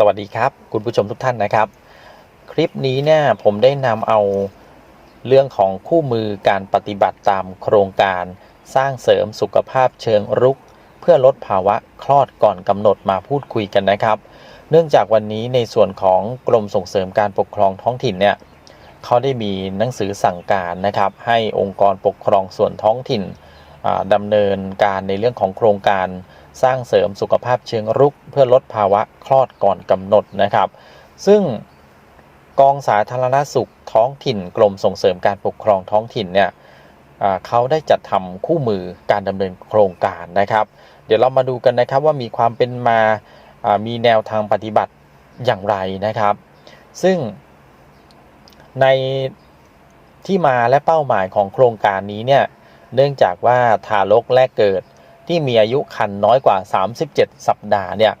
สวัสดีครับคุณผู้ชมทุกท่านนะครับ คลิปนี้เนี่ยผมได้นำเอาเรื่องของคู่มือการปฏิบัติตามโครงการสร้างเสริมสุขภาพเชิงรุก เพื่อลดภาวะคลอดก่อนกำหนดมาพูดคุยกันนะครับ เนื่องจากวันนี้ในส่วนของกรมส่งเสริมการปกครองท้องถิ่นเนี่ยเขาได้มีหนังสือสั่งการนะครับ ให้องค์กรปกครองส่วนท้องถิ่นดำเนินการในเรื่องของโครงการ สร้างเสริมสุขภาพเชิงรุก เพื่อลดภาวะคลอดก่อนกำหนดนะครับ ซึ่งกองสาธารณสุขท้องถิ่นกรมส่งเสริมการปกครองท้องถิ่นเนี่ยเขาได้จัดทำคู่มือการดำเนินโครงการนะครับ เดี๋ยวเรามาดูกันนะครับว่ามีความเป็นมามีแนวทางปฏิบัติอย่างไรนะครับ ซึ่งในที่มาและเป้าหมายของโครงการนี้เนี่ยเนื่องจากว่าทารกแรกเกิด ที่มีอายุครรภ์น้อยกว่า 37 สัปดาห์เนี่ย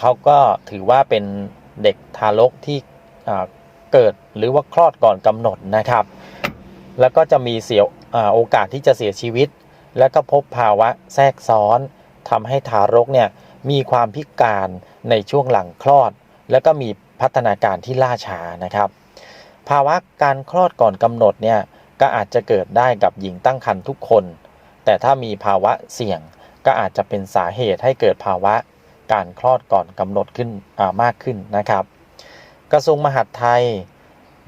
เขาก็ถือว่าเป็นเด็กทารกที่เกิดหรือว่าคลอดก่อนกำหนดนะครับ แล้วก็จะมีเสียอโอกาสที่จะเสียชีวิต แล้วก็พบภาวะแทรกซ้อนทำให้ทารกเนี่ยมีความพิการในช่วงหลังคลอด แล้วก็มีพัฒนาการที่ล่าช้านะครับ ภาวะการคลอดก่อนกำหนดเนี่ยก็อาจจะเกิดได้กับหญิงตั้งครรภ์ทุกคน แต่ถ้ามีภาวะเสี่ยง ก็อาจจะเป็นสาเหตุให้เกิดภาวะการคลอดก่อนกำหนดขึ้นมากขึ้นนะครับ กระทรวงมหาดไทย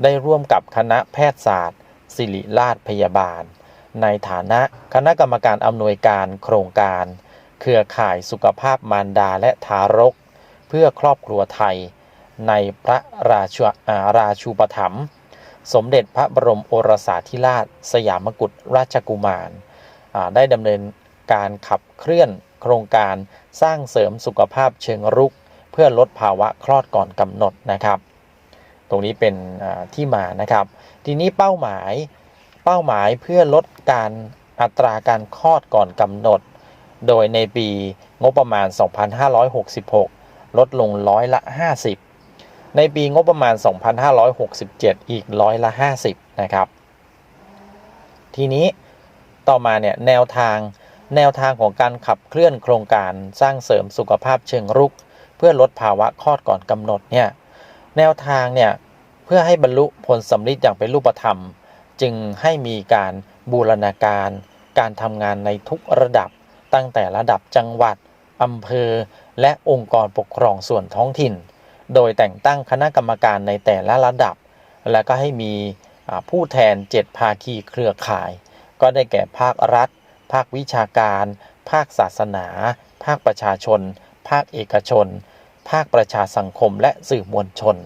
ได้ร่วมกับคณะแพทยศาสตร์ ศิริราชพยาบาล ในฐานะคณะกรรมการอำนวยการโครงการ เครือข่ายสุขภาพมารดาและทารก เพื่อครอบครัวไทย ในพระราชาราชูปถัมภ์สมเด็จพระบรมโอรสาธิราช สยามกุฎราชกุมารได้ดำเนิน การขับเคลื่อนโครงการสร้างเสริมสุขภาพเชิงรุก เพื่อลดภาวะคลอดก่อนกำหนดนะครับ ตรงนี้เป็นที่มานะครับ ทีนี้เป้าหมายเป้าหมายเพื่อลดการอัตราการคลอดก่อนกำหนด โดยในปีงบประมาณ 2566 ลดลงร้อยละ 50 ในปีงบประมาณ 2567 อีกร้อยละ 50 นะครับ ทีนี้ต่อมาเนี่ยแนวทาง แนวทางของการขับเคลื่อนโครงการสร้างเสริมสุขภาพเชิงรุก เพื่อลดภาวะคลอดก่อนกำหนดเนี่ยแนวทางเนี่ยเพื่อให้บรรลุผลสำลิดอย่างเป็นรูปธรรม จึงให้มีการบูรณาการ การทำงานในทุกระดับ ตั้งแต่ระดับจังหวัดอำเภอ และองค์กรปกครองส่วนท้องถิ่น โดยแต่งตั้งคณะกรรมการในแต่ละระดับ และก็ให้มีผู้แทน 7 ภาคีเครือข่าย ก็ได้แก่ภาครัฐ ภาควิชาการ ภาคศาสนา ภาคประชาชน ภาคเอกชน ภาคประชาสังคมและสื่อมวลชน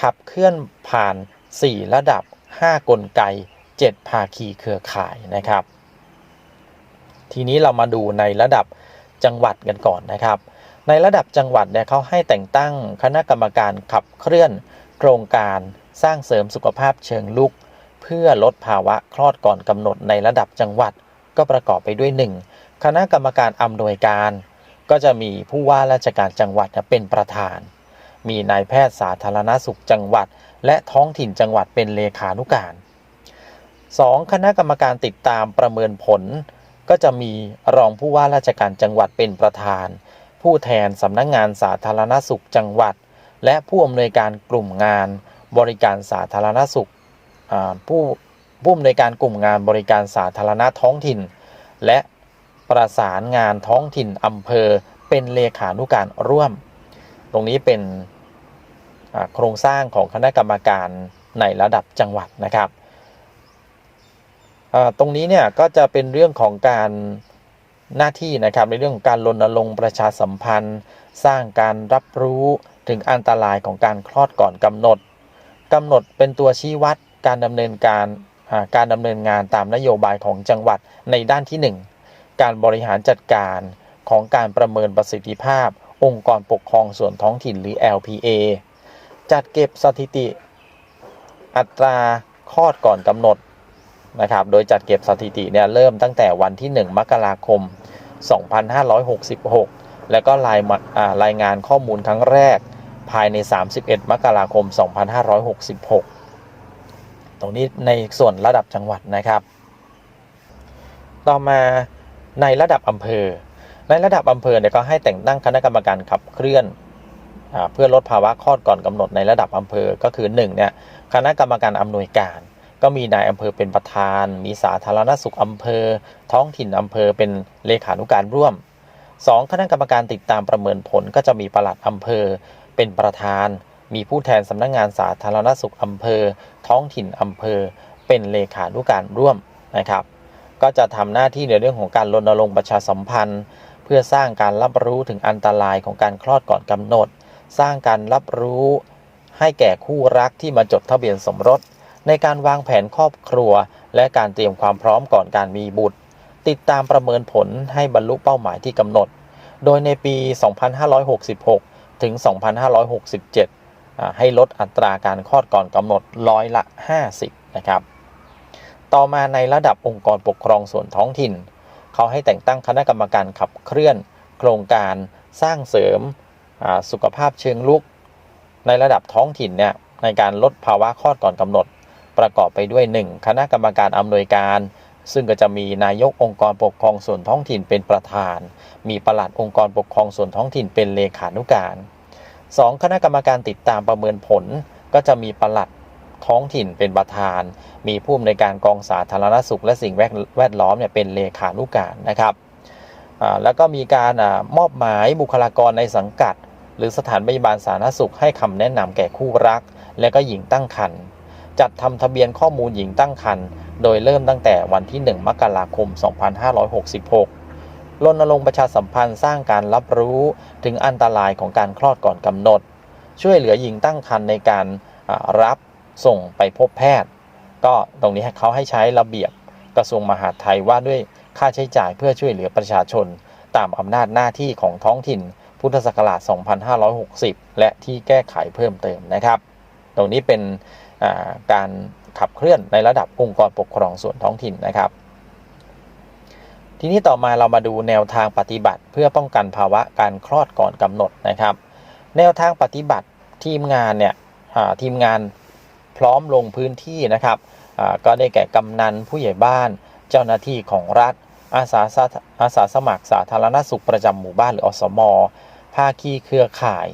ขับเคลื่อนผ่าน 4 ระดับ 5 กลไก 7 ภาคีเครือข่ายนะครับ ทีนี้เรามาดูในระดับจังหวัดกันก่อนนะครับ ในระดับจังหวัดเนี่ยเขาให้แต่งตั้งคณะกรรมการขับเคลื่อนโครงการสร้างเสริมสุขภาพเชิงลุก เพื่อลดภาวะคลอดก่อนกำหนดในระดับจังหวัด ก็ประกอบไปด้วย 1. คณะกรรมการอำนวยการ ก็จะมีผู้ว่าราชการจังหวัดเป็นประธาน มีนายแพทย์สาธารณสุขจังหวัด และท้องถิ่นจังหวัดเป็นเลขานุการ 2. คณะกรรมการติดตามประเมินผล ก็จะมีรองผู้ว่าราชการจังหวัดเป็นประธาน ผู้แทนสำนักงงานสาธารณสุขจังหวัด และผู้อำนวยการกลุ่มงาน บริการสาธารณสุขผู้ ผู้อำนวยการกลุ่มงานบริการสาธารณะท้องถิ่น และประสานงานท้องถิ่นอำเภอเป็นเลขานุการร่วม ตรงนี้เป็นโครงสร้างของคณะกรรมการในระดับจังหวัดนะครับตรงนี้เนี่ยก็จะเป็นเรื่องของการหน้าที่นะครับในเรื่องของการรณรงค์ประชาสัมพันธ์ สร้างการรับรู้ถึงอันตรายของการคลอดก่อนกำหนดกำหนดเป็นตัวชี้วัดการดำเนินการ การดำเนินงานตามนโยบายของจังหวัดในด้านที่ 1 การบริหารจัดการของการประเมินประสิทธิภาพ องค์กรปกครองส่วนท้องถิ่นหรือ LPA จัดเก็บสถิติ อัตราคลอดก่อนกำหนดนะครับ โดยจัดเก็บสถิติเนี่ยเริ่มตั้งแต่วันที่ 1 มกราคม 2566 แล้วก็รายรายงานข้อมูลครั้งแรกภายใน 31 มกราคม 2566 ตรงนี้ในส่วนระดับจังหวัดนะครับ ต่อมาในระดับอำเภอ ในระดับอำเภอเนี่ยก็ให้แต่งตั้งคณะกรรมการขับเคลื่อนอเพื่อลดภาวะคลอดก่อนกำหนดในระดับอำเภอก็คือ1เนี่ยคณะกรรมการอำนวยการ ก็มีนายอำเภอเป็นประธาน มีสาธารณสุขอำเภอ ท้องถิ่นอำเภอเป็นเลขานุการร่วม 2. คณะกรรมการติดตามประเมินผลก็จะมีปลัดอำเภอเป็นประธาน มีผู้แทนสำนักงานสาธารณสุขอำเภอ ท้องถิ่นอำเภอ เป็นเลขานุการร่วมนะครับ ก็จะทำหน้าที่ในเรื่องของการรณรงค์ประชาสัมพันธ์ เพื่อสร้างการรับรู้ถึงอันตรายของการคลอดก่อนกำหนด สร้างการรับรู้ให้แก่คู่รักที่มาจดทะเบียนสมรส ในการวางแผนครอบครัว และการเตรียมความพร้อมก่อนการมีบุตร ติดตามประเมินผลให้บรรลุเป้าหมายที่กำหนด โดยในปี 2566 ถึง 2567อ่า ให้ลดอัตราการคลอดก่อนกำหนดร้อยละ 50 นะครับ ต่อมาในระดับองค์กรปกครองส่วนท้องถิ่น เขาให้แต่งตั้งคณะกรรมการขับเคลื่อน โครงการสร้างเสริมสุขภาพเชิงลุก ในระดับท้องถิ่นเนี่ยในการลดภาวะคลอดก่อนกำหนด ประกอบไปด้วย 1. คณะกรรมการอำนวยการซึ่งก็จะมีนายกองค์กรปกครองส่วนท้องถิ่นเป็นประธาน มีประหลัดองค์กรปกครองส่วนท้องถิ่นเป็นเลขานุการ 2. คณะกรรมการติดตามประเมินผล ก็จะมีปลัดท้องถิ่นเป็นประธาน มีผู้อำนวยการกองสาธารณสุข และสิ่งแวดล้อมเนี่ยเป็นเลขานุการนะครับแล้วก็มีการอมอบหมายบุคลากรในสังกัด หรือสถานพยาบาลสาธารณสุขให้คำแนะนำแก่คู่รัก และก็หญิงตั้งครรภ์จัดทำทะเบียนข้อมูลหญิงตั้งครรภ์โดยเริ่มตั้งแต่วันที่ 1 มกราคม 2566 รณรงค์ประชาสัมพันธ์สร้างการรับรู้ถึงอันตรายของการคลอดก่อนกำหนด ช่วยเหลือหญิงตั้งครรภ์ในการรับส่งไปพบแพทย์ ก็ตรงนี้เขาให้ใช้ระเบียบกระทรวงมหาดไทยว่าด้วยค่าใช้จ่ายเพื่อช่วยเหลือประชาชน ตามอำนาจหน้าที่ของท้องถิ่น พุทธศักราช 2560 และที่แก้ไขเพิ่มเติมนะครับ ตรงนี้เป็นการขับเคลื่อนในระดับองค์กรปกครองส่วนท้องถิ่นนะครับ ทีนี้ต่อมาเรามาดูแนวทางปฏิบัติ เพื่อป้องกันภาวะการคลอดก่อนกำหนดนะครับ แนวทางปฏิบัติทีมงานเนี่ยทีมงานพร้อมลงพื้นที่นะครับก็ได้แก่กำนันผู้ใหญ่บ้าน เจ้าหน้าที่ของรัฐอาสาสาอาสาสมัครสาธารณสุขประจำหมู่บ้านหรืออสมภาคีเครือข่าย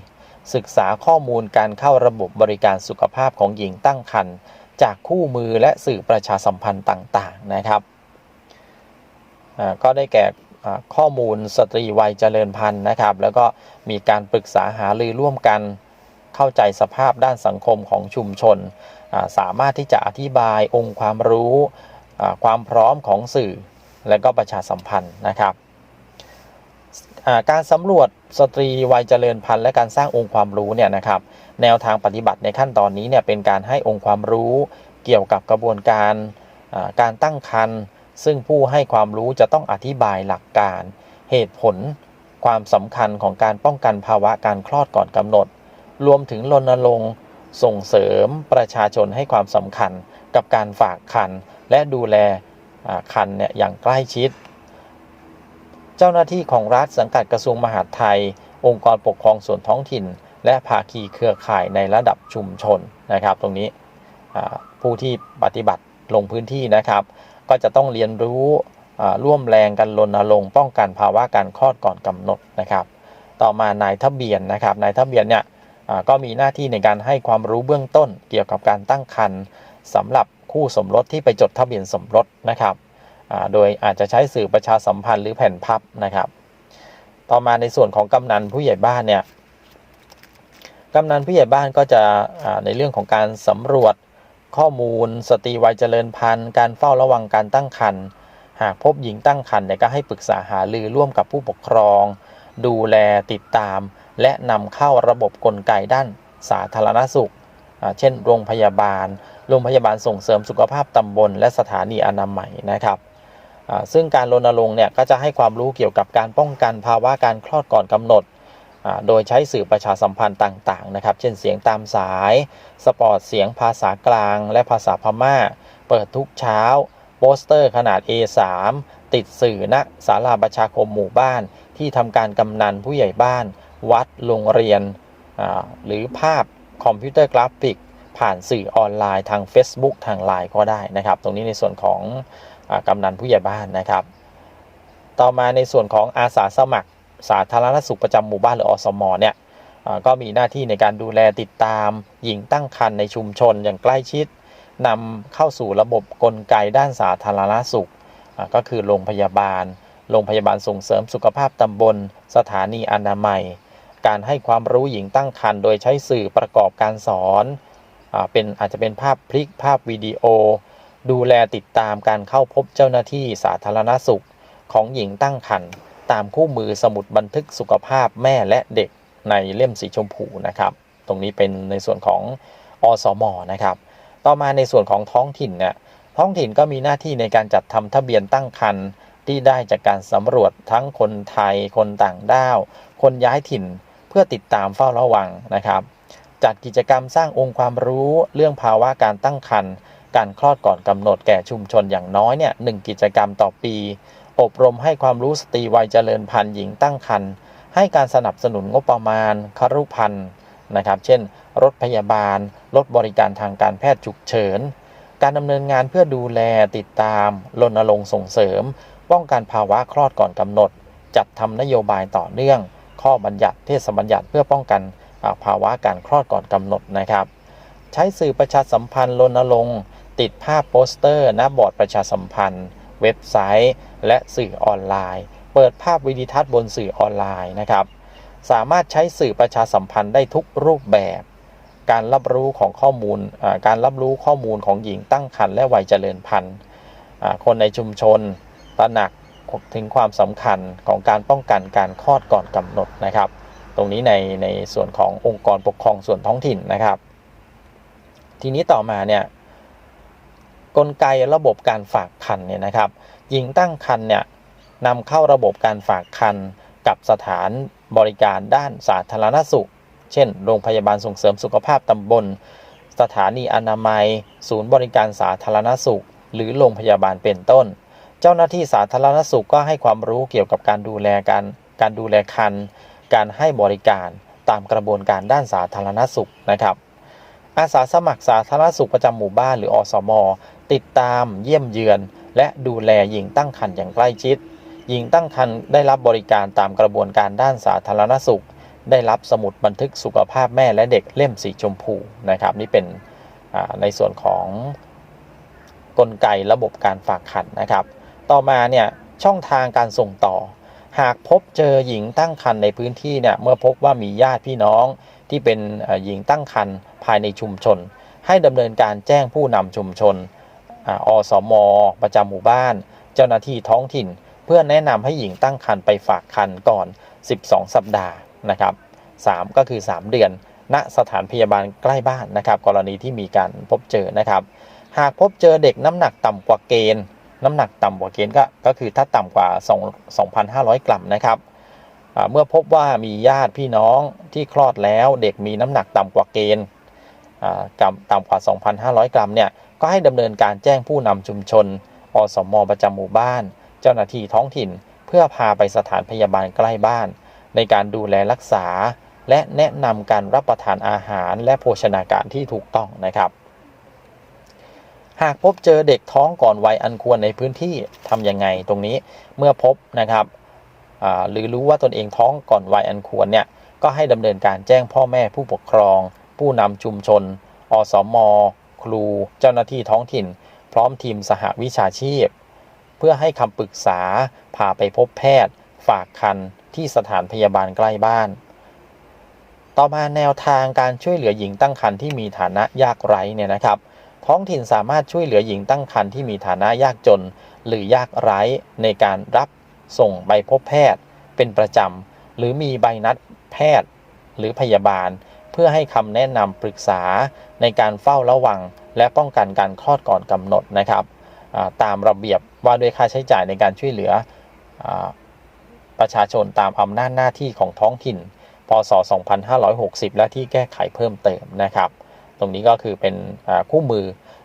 ศึกษาข้อมูลการเข้าระบบบริการสุขภาพของหญิงตั้งครรภ์จากคู่มือและสื่อประชาสัมพันธ์ต่างๆนะครับ ก็ได้แก่ข้อมูลสตรีวัยเจริญพันธุ์นะครับ แล้วก็มีการปรึกษาหารือร่วมกันเข้าใจสภาพด้านสังคมของชุมชน สามารถที่จะอธิบายองค์ความรู้ความพร้อมของสื่อ และก็ประชาสัมพันธ์นะครับการสำรวจสตรีวัยเจริญพันธุ์และการสร้างองค์ความรู้เนี่ยนะครับ แนวทางปฏิบัติในขั้นตอนนี้เนี่ยเป็นการให้องค์ความรู้เกี่ยวกับกระบวนการการตั้งครรภ์ ซึ่งผู้ให้ความรู้จะต้องอธิบายหลักการ เหตุผล ความสำคัญของการป้องกันภาวะการคลอดก่อนกำหนด รวมถึงรณรงค์ส่งเสริมประชาชนให้ความสำคัญกับการฝากคันและดูแลคันเนี่ยอย่างใกล้ชิด เจ้าหน้าที่ของรัฐสังกัดกระทรวงมหาดไทย องค์กรปกครองส่วนท้องถิ่น และภาคีเครือข่ายในระดับชุมชนนะครับ ตรงนี้ผู้ที่ปฏิบัติลงพื้นที่นะครับ ก็จะต้องเรียนรู้ร่วมแรงกันรณรงค์ป้องกันภาวะการคลอดก่อนกำหนดนะครับ ต่อมานายทะเบียนนะครับนายทะเบียนเนี่ยก็มีหน้าที่ในการให้ความรู้เบื้องต้นเกี่ยวกับการตั้งครรภ์สำหรับคู่สมรสที่ไปจดทะเบียนสมรสนะครับโดยอาจจะใช้สื่อประชาสัมพันธ์หรือแผ่นพับนะครับ ต่อมาในส่วนของกำนันผู้ใหญ่บ้านเนี่ยกำนันผู้ใหญ่บ้านก็จะในเรื่องของการสำรวจ ข้อมูล สตรีวัยเจริญพันธุ์ การเฝ้าระวังการตั้งครรภ์หากพบหญิงตั้งครรภ์เนี่ยก็ให้ปรึกษาหารือร่วมกับผู้ปกครอง ดูแลติดตาม และนำเข้าระบบกลไกด้านสาธารณสุข เช่น โรงพยาบาล โรงพยาบาลส่งเสริมสุขภาพตำบล และสถานีอนามัยนะครับซึ่งการรณรงค์เนี่ยก็จะให้ความรู้เกี่ยวกับการป้องกันภาวะการคลอดก่อนกำหนด โดยใช้สื่อประชาสัมพันธ์ต่างๆนะครับ เช่นเสียงตามสาย สปอร์ตเสียงภาษากลาง และภาษาพม่า เปิดทุกเช้า โปสเตอร์ขนาด A3 ติดสื่อณศาลาประชาคมหมู่บ้าน ที่ทำการกำนันผู้ใหญ่บ้าน วัดโรงเรียน หรือภาพคอมพิวเตอร์กราฟิก ผ่านสื่อออนไลน์ทาง Facebook ทางไลน์ก็ได้นะครับ ตรงนี้ในส่วนของอกำนันผู้ใหญ่บ้านนะครับ ต่อมาในส่วนของอาสาสมัคร สาธารณสุขประจำหมู่บ้านหรืออสมเนี่ยก็มีหน้าที่ในการดูแลติดตาม หญิงตั้งครรภ์ในชุมชนอย่างใกล้ชิดนำเข้าสู่ระบบกลไกด้านสาธารณสุข ก็คือโรงพยาบาล โรงพยาบาลส่งเสริมสุขภาพตำบล สถานีอนามัย การให้ความรู้หญิงตั้งครรภ์โดยใช้สื่อประกอบการสอนเป็นอาจจะเป็นภาพพลิกภาพวิดีโอ ดูแลติดตามการเข้าพบเจ้าหน้าที่สาธารณสุขของหญิงตั้งครรภ์ ตามคู่มือสมุดบันทึกสุขภาพแม่และเด็กในเล่มสีชมพูนะครับ ตรงนี้เป็นในส่วนของอสมนะครับ ต่อมาในส่วนของท้องถิ่นเนี่ยท้องถิ่นก็มีหน้าที่ในการจัดทำทะเบียนตั้งครรภ์ที่ได้จากการสำรวจทั้งคนไทย คนต่างด้าว คนย้ายถิ่นเพื่อติดตามเฝ้าระวังนะครับ จัดกิจกรรมสร้างองค์ความรู้เรื่องภาวะการตั้งครรภ์การคลอดก่อนกำหนดแก่ชุมชนอย่างน้อยเนี่ยหนึ่งกิจกรรมต่อปี อบรมให้ความรู้สตรีวัยเจริญพันธุ์หญิงตั้งครรภ์ให้การสนับสนุนงบประมาณครุพันธ์นะครับ เช่น รถพยาบาล รถบริการทางการแพทย์ฉุกเฉิน การดำเนินงานเพื่อดูแลติดตามรณรงค์ส่งเสริม ป้องกันภาวะคลอดก่อนกำหนด จัดทำนโยบายต่อเนื่อง ข้อบัญญัติเทศบัญญัติเพื่อป้องกันภาวะการคลอดก่อนกำหนดนะครับ ใช้สื่อประชาสัมพันธ์รณรงค์ติดภาพโปสเตอร์หน้าบอร์ดประชาสัมพันธ์ เว็บไซต์ และสื่อออนไลน์ เปิดภาพวิดีทัศน์บนสื่อออนไลน์นะครับ สามารถใช้สื่อประชาสัมพันธ์ได้ทุกรูปแบบ การรับรู้ของข้อมูลการรับรู้ข้อมูลของหญิงตั้งครรภ์และวัยเจริญพันธุ์คนในชุมชนตระหนักถึงความสำคัญของการป้องกันการคลอดก่อนกำหนดนะครับ ตรงนี้ในในส่วนขององค์กรปกครองส่วนท้องถิ่นนะครับ ทีนี้ต่อมาเนี่ย กลไกระบบการฝากคันเนี่ยนะครับหญิงตั้งครรภ์เนี่ยนำเข้าระบบการฝากคันกับสถานบริการด้านสาธารณสุข เช่น โรงพยาบาลส่งเสริมสุขภาพตำบล สถานีอนามัย ศูนย์บริการสาธารณสุข หรือโรงพยาบาลเป็นต้น เจ้าหน้าที่สาธารณสุขก็ให้ความรู้เกี่ยวกับการดูแลการการดูแลคัน การให้บริการตามกระบวนการด้านสาธารณสุขนะครับอาสาสมัครสาธารณสุขประจำหมู่บ้านหรืออสม ติดตามเยี่ยมเยือน และดูแลหญิงตั้งครรภ์อย่างใกล้ชิด หญิงตั้งครรภ์ได้รับบริการตามกระบวนการด้านสาธารณสุข ได้รับสมุดบันทึกสุขภาพแม่และเด็กเล่มสีชมพูนะครับ นี่เป็นในส่วนของกลไกระบบการฝากคันนะครับ ต่อมาเนี่ยช่องทางการส่งต่อ หากพบเจอหญิงตั้งครรภ์ในพื้นที่เนี่ยเมื่อพบว่ามีญาติพี่น้องที่เป็นหญิงตั้งครรภ์ภายในชุมชน ให้ดำเนินการแจ้งผู้นำชุมชน อาอสมประจำหมู่บ้าน เจ้าหน้าที่ท้องถิ่น เพื่อแนะนำให้หญิงตั้งครรภ์ไปฝากครรภ์ก่อน 12 สัปดาห์นะครับ3ก็คือ 3 เดือน ณสถานพยาบาลใกล้บ้านนะครับ กรณีที่มีการพบเจอนะครับ หากพบเจอเด็กน้ำหนักต่ำกว่าเกณฑ์ น้ำหนักต่ำกว่าเกณฑ์ก็ก็คือถ้าต่ำกว่า2 2,500 กรัมนะครับเมื่อพบว่ามีญาติพี่น้องที่คลอดแล้ว เด็กมีน้ำหนักต่ำกว่าเกณฑ์ อ่ากำต่ำกว่า 2,500 กรัมเนี่ยก็ให้ดำเนินการแจ้งผู้นำชุมชน อสมประจำหมู่บ้าน เจ้าหน้าที่ท้องถิ่น เพื่อพาไปสถานพยาบาลใกล้บ้าน ในการดูแลรักษา และแนะนำการรับประทานอาหารและโภชนาการที่ถูกต้องนะครับ หากพบเจอเด็กท้องก่อนวัยอันควรในพื้นที่ทำยังไงตรงนี้เมื่อพบนะครับหรือรู้ว่าตนเองท้องก่อนวัยอันควรเนี่ยก็ให้ดำเนินการแจ้งพ่อแม่ผู้ปกครอง ผู้นำชุมชน อสม ครู เจ้าหน้าที่ท้องถิ่น พร้อมทีมสหวิชาชีพ เพื่อให้คำปรึกษาพาไปพบแพทย์ ฝากคันที่สถานพยาบาลใกล้บ้าน ต่อมาแนวทางการช่วยเหลือหญิงตั้งครรภ์ที่มีฐานะยากไร้เนี่ยนะครับ ท้องถิ่นสามารถช่วยเหลือหญิงตั้งครรภ์ที่มีฐานะยากจน หรือยากไร้ในการรับส่งใบพบแพทย์เป็นประจำหรือมีใบนัดแพทย์หรือพยาบาล เพื่อให้คำแนะนำปรึกษาในการเฝ้าระวัง และป้องกันการคลอดก่อนกำหนดนะครับตามระเบียบว่าด้วยค่าใช้จ่ายในการช่วยเหลืออประชาชนตามอำนาจหน้าที่ของท้องถิ่น พศ 2560 และที่แก้ไขเพิ่มเติมนะครับ ตรงนี้ก็คือเป็นคู่มือ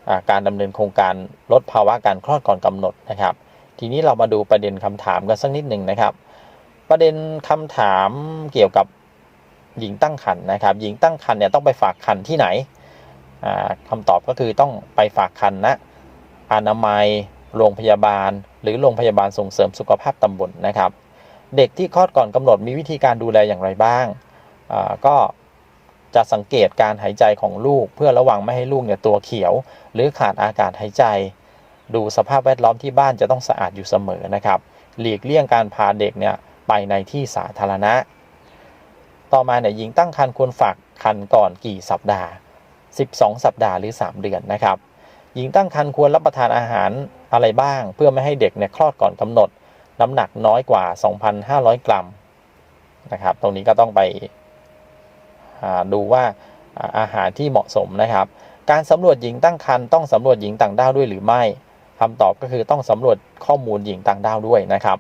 อการดำเนินโครงการลดภาวะการคลอดก่อนกำหนดนะครับ ทีนี้เรามาดูประเด็นคำถามกันสักนิดหนึ่งนะครับ ประเด็นคำถามเกี่ยวกับ หญิงตั้งครรภ์นะครับ หญิงตั้งครรภ์เนี่ยต้องไปฝากครรภ์ที่ไหนอ่าคำตอบก็คือต้องไปฝากครรภ์ณอนามัย โรงพยาบาล หรือโรงพยาบาลส่งเสริมสุขภาพตำบลนะครับ เด็กที่คลอดก่อนกำหนดมีวิธีการดูแลอย่างไรบ้าง ก็จะสังเกตการหายใจของลูก เพื่อระวังไม่ให้ลูกเนี่ยตัวเขียว หรือขาดอากาศหายใจ ดูสภาพแวดล้อมที่บ้านจะต้องสะอาดอยู่เสมอนะครับ หลีกเลี่ยงการพาเด็กเนี่ยไปในที่สาธารณะ ต่อมาเนี่ยหญิงตั้งครรภ์ควรฝากครรภ์ก่อนกี่สัปดาห์ 12 สัปดาห์หรือ 3 เดือนนะครับ หญิงตั้งครรภ์ควรรับประทานอาหารอะไรบ้าง เพื่อไม่ให้เด็กเนี่ยคลอดก่อนกำหนด น้ำหนักน้อยกว่า 2,500 กรัมนะครับ ตรงนี้ก็ต้องไปดูว่าอ่าอาหารที่เหมาะสมนะครับ การสำรวจหญิงตั้งครรภ์ต้องสำรวจหญิงต่างด้าวด้วยหรือไม่คำตอบก็คือต้องสำรวจข้อมูลหญิงต่างด้าวด้วยนะครับ